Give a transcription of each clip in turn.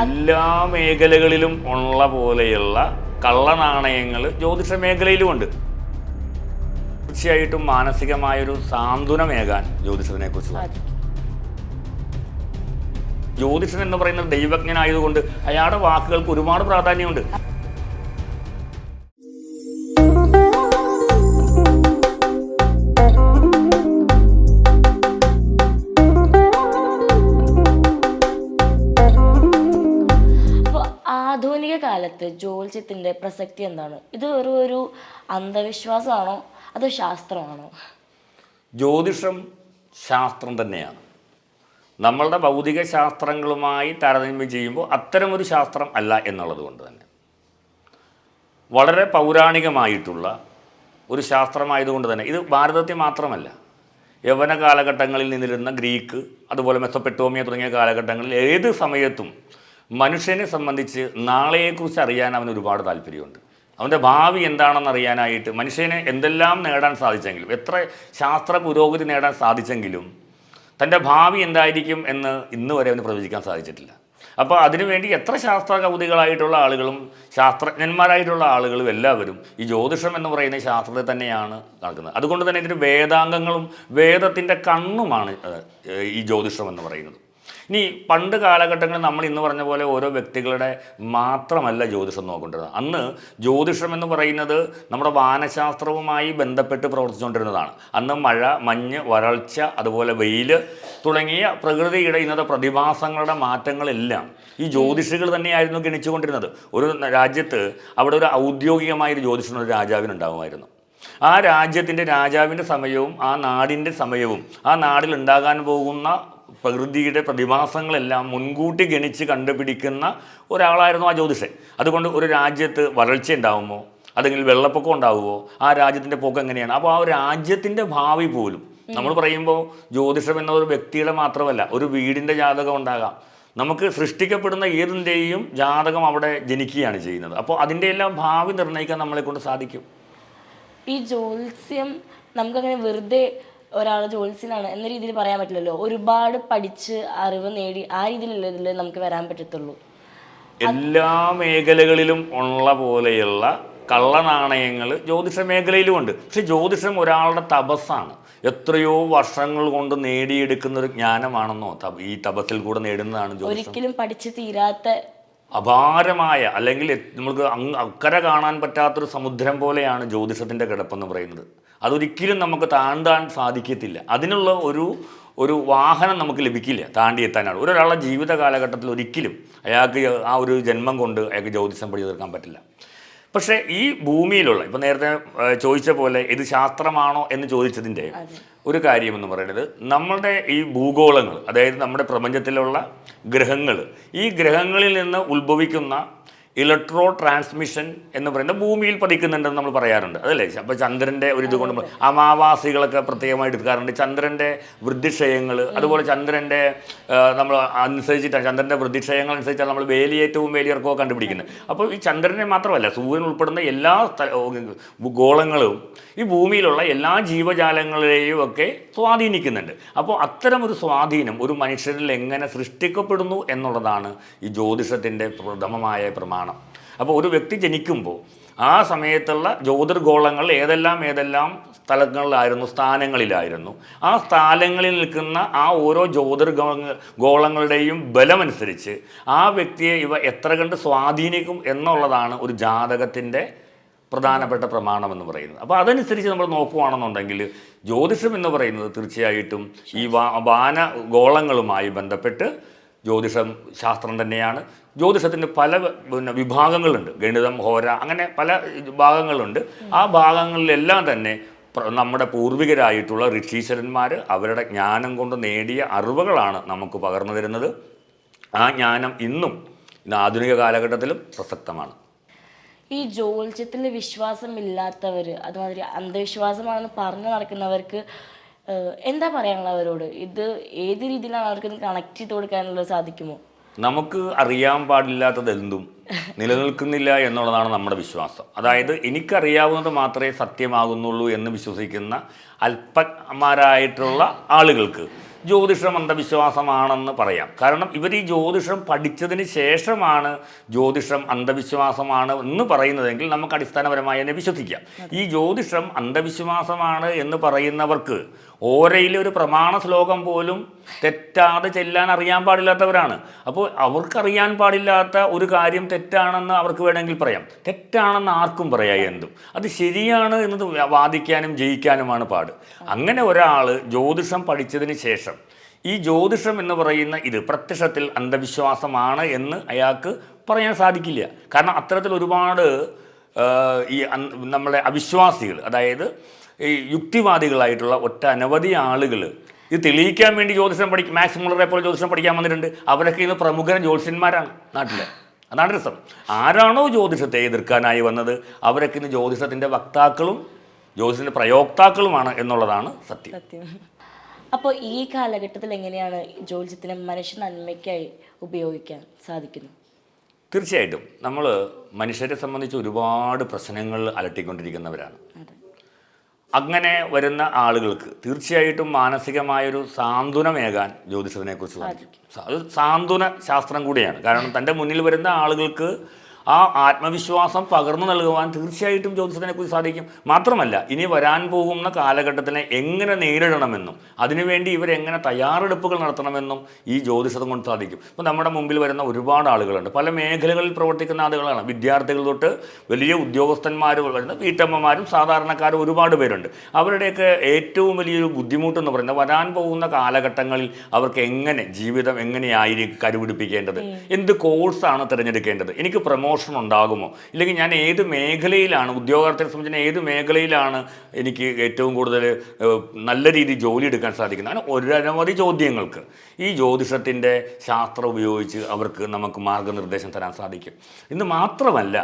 എല്ലാ മേഖലകളിലും ഉള്ള പോലെയുള്ള കള്ളനാണയങ്ങൾ ജ്യോതിഷ മേഖലയിലുമുണ്ട്. തീർച്ചയായിട്ടും മാനസികമായൊരു സാന്ത്വനമേകാൻ ജ്യോതിഷത്തിനെ കുറിച്ച് സാധിക്കും. ജ്യോതിഷൻ എന്ന് പറയുന്നത് ദൈവജ്ഞനായതുകൊണ്ട് അയാളുടെ വാക്കുകൾക്ക് ഒരുപാട് പ്രാധാന്യമുണ്ട്. കാലത്ത് ജ്യോത്സ്യത്തിന്റെ പ്രസക്തി എന്താണ്? ഇത് വെറും ഒരു അന്ധവിശ്വാസമാണോ? അതോ ശാസ്ത്രമാണോ? ജ്യോതിഷം ശാസ്ത്രം തന്നെയാണ്. നമ്മളുടെ ഭൗതിക ശാസ്ത്രങ്ങളുമായി താരതമ്യം ചെയ്യുമ്പോൾ അത്തരമൊരു ശാസ്ത്രം അല്ല എന്നുള്ളത് കൊണ്ട് തന്നെ. വളരെ പൗരാണികമായിട്ടുള്ള ഒരു ശാസ്ത്രമായതുകൊണ്ട് തന്നെ. ഇത് ഭാരതത്തിൽ മാത്രമല്ല. യവന കാലഘട്ടങ്ങളിൽ നിന്നിരുന്ന ഗ്രീക്ക് അതുപോലെ മെസ്സപ്പെട്ടോമിയ തുടങ്ങിയ കാലഘട്ടങ്ങളിൽ ഏത് സമയത്തും മനുഷ്യനെ സംബന്ധിച്ച് നാളെയെക്കുറിച്ച് അറിയാൻ അവന് ഒരുപാട് താല്പര്യമുണ്ട്. അവന്റെ ഭാവി എന്താണെന്ന് അറിയാനായിട്ട് മനുഷ്യനെ എന്തെല്ലാം നേടാൻ സാധിച്ചെങ്കിലും എത്ര ശാസ്ത്ര പുരോഗതി നേടാൻ സാധിച്ചെങ്കിലും തന്റെ ഭാവി എന്തായിരിക്കും എന്ന് ഇന്ന് വരെ അവന് പ്രവചിക്കാൻ സാധിച്ചിട്ടില്ല. അപ്പോൾ അതിനുവേണ്ടി എത്ര ശാസ്ത്ര കൗതികളായിട്ടുള്ള ആളുകളും ശാസ്ത്രജ്ഞന്മാരായിട്ടുള്ള ആളുകളും എല്ലാവരും ഈ ജ്യോതിഷം എന്ന് പറയുന്ന ശാസ്ത്രത്തെ തന്നെയാണ് നടക്കുന്നത്. അതുകൊണ്ട് തന്നെ ഇതിന് വേദാംഗങ്ങളും വേദത്തിന്റെ കണ്ണുമാണ് ഈ ജ്യോതിഷം എന്ന് പറയുന്നത്. ഇനി പണ്ട് കാലഘട്ടങ്ങളിൽ നമ്മൾ ഇന്ന് പറഞ്ഞ പോലെ ഓരോ വ്യക്തികളുടെ മാത്രമല്ല ജ്യോതിഷം നോക്കേണ്ടത്. അന്ന് ജ്യോതിഷം എന്ന് പറയുന്നത് നമ്മുടെ വാനശാസ്ത്രവുമായി ബന്ധപ്പെട്ട് പ്രവർത്തിച്ചുകൊണ്ടിരുന്നതാണ്. അന്ന് മഴ മഞ്ഞ് വരൾച്ച അതുപോലെ വെയിൽ തുടങ്ങിയ പ്രകൃതിയുടെ ഇന്നത്തെ പ്രതിഭാസങ്ങളുടെ മാറ്റങ്ങളെല്ലാം ഈ ജ്യോതിഷികൾ തന്നെയായിരുന്നു ഗണിച്ചുകൊണ്ടിരുന്നത്. ഒരു രാജ്യത്ത് അവിടെ ഒരു ഔദ്യോഗികമായ ഒരു ജ്യോതിഷം ഒരു രാജാവിനുണ്ടാകുമായിരുന്നു ആ രാജ്യത്തിന്റെ രാജാവിന്റെ സമയവും ആ നാടിന്റെ സമയവും ആ നാടിൽ ഉണ്ടാകാൻ പോകുന്ന പ്രകൃതിയുടെ പ്രതിഭാസങ്ങളെല്ലാം മുൻകൂട്ടി ഗണിച്ച് കണ്ടുപിടിക്കുന്ന ഒരാളായിരുന്നു ആ ജ്യോതിഷൻ. അതുകൊണ്ട് ഒരു രാജ്യത്ത് വരൾച്ച ഉണ്ടാകുമോ അല്ലെങ്കിൽ വെള്ളപ്പൊക്കം ഉണ്ടാകുമോ ആ രാജ്യത്തിന്റെ പോക്ക് എങ്ങനെയാണ്? അപ്പോൾ ആ രാജ്യത്തിന്റെ ഭാവി പോലും നമ്മൾ പറയുമ്പോൾ ജ്യോതിഷം എന്ന ഒരു വ്യക്തിയുടെ മാത്രമല്ല ഒരു വീടിന്റെ ജാതകം ഉണ്ടാകാം. നമുക്ക് സൃഷ്ടിക്കപ്പെടുന്ന ഏതിന്റെയും ജാതകം അവിടെ ജനിക്കുകയാണ് ചെയ്യുന്നത്. അപ്പോൾ അതിന്റെ എല്ലാം ഭാവി നിർണയിക്കാൻ നമ്മളെ കൊണ്ട് സാധിക്കും. ഈ ജ്യോത്സ്യം നമുക്കങ്ങനെ വെറുതെ ഒരാൾ ജ്യോത്സ്യനാണ് എന്ന രീതിയിൽ പറയാൻ പറ്റില്ലല്ലോ. ഒരുപാട് പഠിച്ച് അറിവ് നേടി ആ രീതിയിലുള്ള ഇതിൽ നമുക്ക് വരാൻ പറ്റത്തുള്ളൂ. എല്ലാ മേഖലകളിലും ഉള്ള പോലെയുള്ള കള്ളനാണയങ്ങൾ ജ്യോതിഷ മേഖലയിലുമുണ്ട്. പക്ഷെ ജ്യോതിഷം ഒരാളുടെ തപസ്സാണ്. എത്രയോ വർഷങ്ങൾ കൊണ്ട് നേടിയെടുക്കുന്ന ഒരു ജ്ഞാനമാണെന്നോ ഈ തപസ്സിൽ കൂടെ നേടുന്നതാണ് ഒരിക്കലും പഠിച്ചു തീരാത്ത അപാരമായ അല്ലെങ്കിൽ നമുക്ക് അക്കരെ കാണാൻ പറ്റാത്തൊരു സമുദ്രം പോലെയാണ് ജ്യോതിഷത്തിന്റെ കിടപ്പെന്ന് പറയുന്നത്. അതൊരിക്കലും നമുക്ക് താണ്ടാൻ സാധിക്കത്തില്ല. അതിനുള്ള ഒരു ഒരു വാഹനം നമുക്ക് ലഭിക്കില്ല താണ്ടി എത്താനാണ് ഒരാളുടെ ജീവിത കാലഘട്ടത്തിൽ ഒരിക്കലും അയാൾക്ക് ആ ഒരു ജന്മം കൊണ്ട് അയാൾക്ക് ജ്യോതിഷം പഠിച്ചു തീർക്കാൻ പറ്റില്ല. പക്ഷേ ഈ ഭൂമിയിലുള്ള ഇപ്പം നേരത്തെ ചോദിച്ച പോലെ ഇത് ശാസ്ത്രമാണോ എന്ന് ചോദിച്ചതിന്റെ ഒരു കാര്യമെന്ന് പറയുന്നത് നമ്മുടെ ഈ ഭൂഗോളങ്ങൾ അതായത് നമ്മുടെ പ്രപഞ്ചത്തിലുള്ള ഗ്രഹങ്ങൾ ഈ ഗ്രഹങ്ങളിൽ നിന്ന് ഉത്ഭവിക്കുന്ന ഇലക്ട്രോ ട്രാൻസ്മിഷൻ എന്ന് പറയുന്നത് ഭൂമിയിൽ പതിക്കുന്നുണ്ടെന്ന് നമ്മൾ പറയാറുണ്ട്. അതല്ലേ? അപ്പോൾ ചന്ദ്രന്റെ ഒരു ഇത് കൊണ്ട് അമാവാസികളൊക്കെ പ്രത്യേകമായിട്ട് എടുക്കാറുണ്ട് ചന്ദ്രന്റെ വൃദ്ധിക്ഷയങ്ങൾ അതുപോലെ ചന്ദ്രന്റെ നമ്മൾ അനുസരിച്ചിട്ടാണ് ചന്ദ്രന്റെ വൃദ്ധിക്ഷയങ്ങൾ അനുസരിച്ചാണ് നമ്മൾ വേലിയേറ്റവും വേലിയിറക്കവും കണ്ടുപിടിക്കുന്നത്. അപ്പോൾ ഈ ചന്ദ്രനെ മാത്രമല്ല സൂര്യൻ ഉൾപ്പെടുന്ന എല്ലാ ഗോളങ്ങളും ഈ ഭൂമിയിലുള്ള എല്ലാ ജീവജാലങ്ങളെയും ഒക്കെ സ്വാധീനിക്കുന്നുണ്ട്. അപ്പോൾ അത്തരം ഒരു സ്വാധീനം ഒരു മനുഷ്യരിൽ എങ്ങനെ സൃഷ്ടിക്കപ്പെടുന്നു എന്നുള്ളതാണ് ഈ ജ്യോതിഷത്തിന്റെ പ്രഥമമായ പ്രമാണം. അപ്പോൾ ഒരു വ്യക്തി ജനിക്കുമ്പോൾ ആ സമയത്തുള്ള ജ്യോതിർഗോളങ്ങൾ ഏതെല്ലാം ഏതെല്ലാം സ്ഥലങ്ങളിലായിരുന്നു സ്ഥാനങ്ങളിലായിരുന്നു ആ സ്ഥാനങ്ങളിൽ നിൽക്കുന്ന ആ ഓരോ ജ്യോതിർഗോ ഗോളങ്ങളുടെയും ബലമനുസരിച്ച് ആ വ്യക്തിയെ ഇവ എത്ര കണ്ട് സ്വാധീനിക്കും എന്നുള്ളതാണ് ഒരു ജാതകത്തിന്റെ പ്രധാനപ്പെട്ട പ്രമാണം എന്ന് പറയുന്നത്. അപ്പോൾ അതനുസരിച്ച് നമ്മൾ നോക്കുകയാണെന്നുണ്ടെങ്കിൽ ജ്യോതിഷം എന്ന് പറയുന്നത് തീർച്ചയായിട്ടും ഈ വാ ഗോളങ്ങളുമായി ബന്ധപ്പെട്ട് ജ്യോതിഷം ശാസ്ത്രം തന്നെയാണ്. ജ്യോതിഷത്തിന്റെ പല പിന്നെ വിഭാഗങ്ങളുണ്ട്. ഗണിതം ഹോര അങ്ങനെ പല ഭാഗങ്ങളുണ്ട്. ആ ഭാഗങ്ങളിലെല്ലാം തന്നെ നമ്മുടെ പൂർവികരായിട്ടുള്ള ഋഷീശ്വരന്മാർ അവരുടെ ജ്ഞാനം കൊണ്ട് നേടിയ അറിവുകളാണ് നമുക്ക് പകർന്നു തരുന്നത്. ആ ജ്ഞാനം ഇന്നും ഇന്ന് ആധുനിക കാലഘട്ടത്തിലും പ്രസക്തമാണ്. ഈ ജ്യോത്സ്യത്തിൽ വിശ്വാസമില്ലാത്തവർ അതുമാതിരി അന്ധവിശ്വാസമാണെന്ന് പറഞ്ഞു നടക്കുന്നവർക്ക് എന്താ പറയാനുള്ളത് അവരോട്? ഇത് ഏത് രീതിയിലാണ് അവർക്ക് കണക്ട് ചെയ്ത് കൊടുക്കാനുള്ളത് സാധിക്കുമോ? നമുക്ക് അറിയാൻ പാടില്ലാത്തത് എന്തും നിലനിൽക്കുന്നില്ല എന്നുള്ളതാണ് നമ്മുടെ വിശ്വാസം. അതായത് എനിക്കറിയാവുന്നത് മാത്രമേ സത്യമാകുന്നുള്ളൂ എന്ന് വിശ്വസിക്കുന്ന അല്പന്മാരായിട്ടുള്ള ആളുകൾക്ക് ജ്യോതിഷം അന്ധവിശ്വാസമാണെന്ന് പറയാം. കാരണം ഇവർ ഈ ജ്യോതിഷം പഠിച്ചതിന് ശേഷമാണ് ജ്യോതിഷം അന്ധവിശ്വാസമാണ് എന്ന് പറയുന്നതെങ്കിൽ നമുക്ക് അടിസ്ഥാനപരമായി തന്നെ വിശ്വസിക്കാം. ഈ ജ്യോതിഷം അന്ധവിശ്വാസമാണ് എന്ന് പറയുന്നവർക്ക് ഓരയിലെ ഒരു പ്രമാണ ശ്ലോകം പോലും തെറ്റാതെ ചെല്ലാൻ അറിയാൻ പാടില്ലാത്തവരാണ്. അപ്പോൾ അവർക്കറിയാൻ പാടില്ലാത്ത ഒരു കാര്യം തെറ്റാണെന്ന് അവർക്ക് വേണമെങ്കിൽ പറയാം. തെറ്റാണെന്ന് ആർക്കും പറയാം എന്തും. അത് ശരിയാണ് എന്നത് വാദിക്കാനും ജയിക്കാനുമാണ് പാട്. അങ്ങനെ ഒരാൾ ജ്യോതിഷം പഠിച്ചതിന് ശേഷം ഈ ജ്യോതിഷം എന്ന് പറയുന്ന ഇത് പ്രത്യക്ഷത്തിൽ അന്ധവിശ്വാസമാണ് എന്ന് അയാൾക്ക് പറയാൻ സാധിക്കില്ല. കാരണം അത്തരത്തിൽ ഒരുപാട് ഈ നമ്മളെ അവിശ്വാസികൾ അതായത് ഈ യുക്തിവാദികളായിട്ടുള്ള ഒറ്റ അനവധി ആളുകൾ ഇത് തെളിയിക്കാൻ വേണ്ടി ജ്യോതിഷം പഠിക്കും മാക്സ് മുള്ളറെ പോലെ ജ്യോതിഷം പഠിക്കാൻ വന്നിട്ടുണ്ട്. അവരൊക്കെ ഇന്ന് പ്രമുഖ ജ്യോതിഷന്മാരാണ് നാട്ടിലെ. അതാണ് രസം. ആരാണോ ജ്യോതിഷത്തെ എതിർക്കാനായി വന്നത് അവരൊക്കെ ഇന്ന് ജ്യോതിഷത്തിന്റെ വക്താക്കളും ജ്യോതിഷത്തിന്റെ പ്രയോക്താക്കളുമാണ് എന്നുള്ളതാണ് സത്യം. അപ്പോൾ ഈ കാലഘട്ടത്തിൽ എങ്ങനെയാണ് ജ്യോതിഷത്തിനെ മനുഷ്യ നന്മയ്ക്കായി ഉപയോഗിക്കാൻ സാധിക്കുന്നത്? തീർച്ചയായിട്ടും. നമ്മൾ മനുഷ്യരെ സംബന്ധിച്ച് ഒരുപാട് പ്രശ്നങ്ങൾ അലട്ടിക്കൊണ്ടിരിക്കുന്നവരാണ്. അങ്ങനെ വരുന്ന ആളുകൾക്ക് തീർച്ചയായിട്ടും മാനസികമായൊരു സാന്ത്വനമേകാൻ ജ്യോതിഷത്തിനെക്കുറിച്ച് സാധിക്കും അത് സാന്ത്വന ശാസ്ത്രം കൂടിയാണ്. കാരണം തന്റെ മുന്നിൽ വരുന്ന ആളുകൾക്ക് ആ ആത്മവിശ്വാസം പകർന്നു നൽകുവാൻ തീർച്ചയായിട്ടും ജ്യോതിഷത്തിനെക്കുറിച്ച് സാധിക്കും. മാത്രമല്ല ഇനി വരാൻ പോകുന്ന കാലഘട്ടത്തിനെ എങ്ങനെ നേരിടണമെന്നും അതിനുവേണ്ടി ഇവരെങ്ങനെ തയ്യാറെടുപ്പുകൾ നടത്തണമെന്നും ഈ ജ്യോതിഷത്തെ കൊണ്ട് സാധിക്കും. ഇപ്പോൾ നമ്മുടെ മുമ്പിൽ വരുന്ന ഒരുപാട് ആളുകളുണ്ട്. പല മേഖലകളിൽ പ്രവർത്തിക്കുന്ന ആളുകളാണ്. വിദ്യാർത്ഥികൾ തൊട്ട് വലിയ ഉദ്യോഗസ്ഥന്മാർ വരുന്ന വീട്ടമ്മമാരും സാധാരണക്കാരും ഒരുപാട് പേരുണ്ട്. അവരുടെയൊക്കെ ഏറ്റവും വലിയൊരു ബുദ്ധിമുട്ടെന്ന് പറയുന്നത് വരാൻ പോകുന്ന കാലഘട്ടങ്ങളിൽ അവർക്ക് എങ്ങനെ ജീവിതം എങ്ങനെയായിരിക്കും കരുപിടിപ്പിക്കേണ്ടത്? എന്ത് കോഴ്സാണ് തിരഞ്ഞെടുക്കേണ്ടത്? എനിക്ക് പ്രമോഷൻ ഉണ്ടാകുമോ? ഇല്ലെങ്കിൽ ഞാൻ ഏത് മേഖലയിലാണ് ഉദ്യോഗാർത്ഥിയെ സംബന്ധിച്ച് ഏത് മേഖലയിലാണ് എനിക്ക് ഏറ്റവും കൂടുതൽ നല്ല രീതിയിൽ ജോലി എടുക്കാൻ സാധിക്കുന്നത്? അങ്ങനെ ഒരനവധി ചോദ്യങ്ങൾക്ക് ഈ ജ്യോതിഷത്തിന്റെ ശാസ്ത്രം ഉപയോഗിച്ച് അവർക്ക് നമുക്ക് മാർഗനിർദ്ദേശം തരാൻ സാധിക്കും. ഇന്ന് മാത്രമല്ല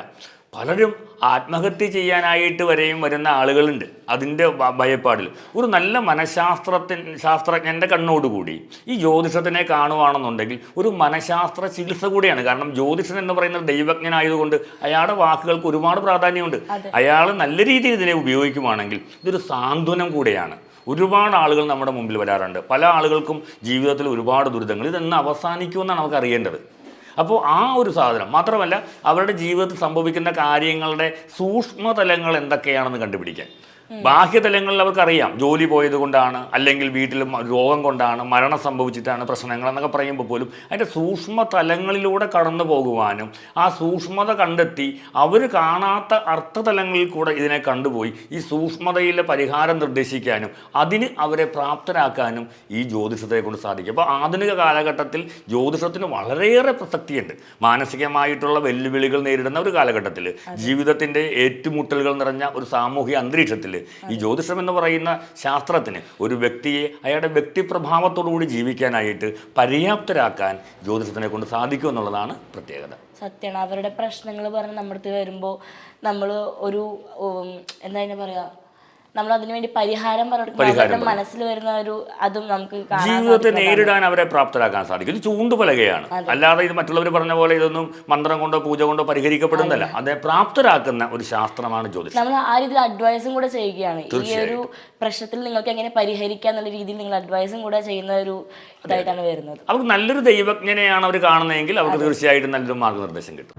പലരും ആത്മഹത്യ ചെയ്യാനായിട്ട് വരെയും വരുന്ന ആളുകളുണ്ട്. അതിന്റെ ഭയപ്പാടിൽ ഒരു നല്ല മനഃശാസ്ത്രത്തിൻ ശാസ്ത്രജ്ഞന്റെ കണ്ണോടുകൂടി ഈ ജ്യോതിഷത്തിനെ കാണുവാണെന്നുണ്ടെങ്കിൽ ഒരു മനഃശാസ്ത്ര ചികിത്സ കൂടിയാണ്. കാരണം ജ്യോതിഷൻ എന്ന് പറയുന്നത് ദൈവജ്ഞനായതുകൊണ്ട് അയാളുടെ വാക്കുകൾക്ക് ഒരുപാട് പ്രാധാന്യമുണ്ട്. അയാൾ നല്ല രീതിയിൽ ഇതിനെ ഉപയോഗിക്കുവാണെങ്കിൽ ഇതൊരു സാന്ത്വനം കൂടെയാണ്. ഒരുപാട് ആളുകൾ നമ്മുടെ മുമ്പിൽ വരാറുണ്ട്. പല ആളുകൾക്കും ജീവിതത്തിൽ ഒരുപാട് ദുരിതങ്ങൾ. ഇതെന്ന് അവസാനിക്കുമെന്നാണ് നമുക്ക് അറിയേണ്ടത്. അപ്പോൾ ആ ഒരു സാധനം. മാത്രമല്ല അവരുടെ ജീവിതത്തിൽ സംഭവിക്കുന്ന കാര്യങ്ങളുടെ സൂക്ഷ്മതലങ്ങൾ എന്തൊക്കെയാണെന്ന് കണ്ടുപിടിക്കാൻ. ബാഹ്യതലങ്ങളിൽ അവർക്കറിയാം ജോലി പോയത് കൊണ്ടാണ് അല്ലെങ്കിൽ വീട്ടിൽ രോഗം കൊണ്ടാണ് മരണം സംഭവിച്ചിട്ടാണ് പ്രശ്നങ്ങൾ എന്നൊക്കെ പറയുമ്പോൾ പോലും അതിന്റെ സൂക്ഷ്മ തലങ്ങളിലൂടെ കടന്നു പോകുവാനും ആ സൂക്ഷ്മത കണ്ടെത്തി അവർ കാണാത്ത അർത്ഥതലങ്ങളിൽ കൂടെ ഇതിനെ കണ്ടുപോയി ഈ സൂക്ഷ്മതയിലെ പരിഹാരം നിർദ്ദേശിക്കാനും അതിന് അവരെ പ്രാപ്തരാക്കാനും ഈ ജ്യോതിഷത്തെ കൊണ്ട് സാധിക്കും. അപ്പോൾ ആധുനിക കാലഘട്ടത്തിൽ ജ്യോതിഷത്തിന് വളരെയേറെ പ്രസക്തിയുണ്ട്. മാനസികമായിട്ടുള്ള വെല്ലുവിളികൾ നേരിടുന്ന ഒരു കാലഘട്ടത്തിൽ ജീവിതത്തിന്റെ ഏറ്റുമുട്ടലുകൾ നിറഞ്ഞ ഒരു സാമൂഹിക അന്തരീക്ഷത്തിൽ ഈ ജ്യോതിഷം എന്ന് പറയുന്ന ശാസ്ത്രത്തിന് ഒരു വ്യക്തിയെ അയാളുടെ വ്യക്തിപ്രഭാവത്തോടുകൂടി ജീവിക്കാനായിട്ട് പര്യാപ്തരാക്കാൻ ജ്യോതിഷത്തിനെ കൊണ്ട് സാധിക്കും എന്നുള്ളതാണ് പ്രത്യേകത. സത്യമാണ് അവരുടെ പ്രശ്നങ്ങൾ പറഞ്ഞ് നമ്മുടെ അടുത്ത് വരുമ്പോൾ നമ്മൾ ഒരു എന്താ പറയുക പറയാ? നമ്മൾ അതിനുവേണ്ടി പരിഹാരം പറഞ്ഞു മനസ്സിൽ വരുന്ന ഒരു അതും നമുക്ക് ജീവിതത്തെ നേരിടാൻ അവരെ പ്രാപ്തരാക്കാൻ സാധിക്കും. ഇത് ചൂണ്ടുപലകയാണ് അല്ലാതെ ഇത് മറ്റുള്ളവർ പറഞ്ഞ പോലെ ഇതൊന്നും മന്ത്രം കൊണ്ടോ പൂജ കൊണ്ടോ പരിഹരിക്കപ്പെടുന്നതല്ല. അതെ. പ്രാപ്തരാക്കുന്ന ഒരു ശാസ്ത്രമാണ് ജ്യോതിഷം. നമ്മൾ ആ രീതിയിൽ അഡ്വൈസും കൂടെ ചെയ്യുകയാണ്. ഈ ഒരു പ്രശ്നത്തിൽ നിങ്ങൾക്ക് എങ്ങനെ പരിഹരിക്കാം എന്നുള്ള രീതിയിൽ നിങ്ങൾ അഡ്വൈസും കൂടെ ചെയ്യുന്ന ഒരു ഇതായിട്ടാണ് വരുന്നത്. അവർക്ക് നല്ലൊരു ദൈവജ്ഞനെയാണ് അവർ കാണുന്നതെങ്കിൽ അവർക്ക് തീർച്ചയായിട്ടും നല്ലൊരു മാർഗനിർദ്ദേശം കിട്ടും.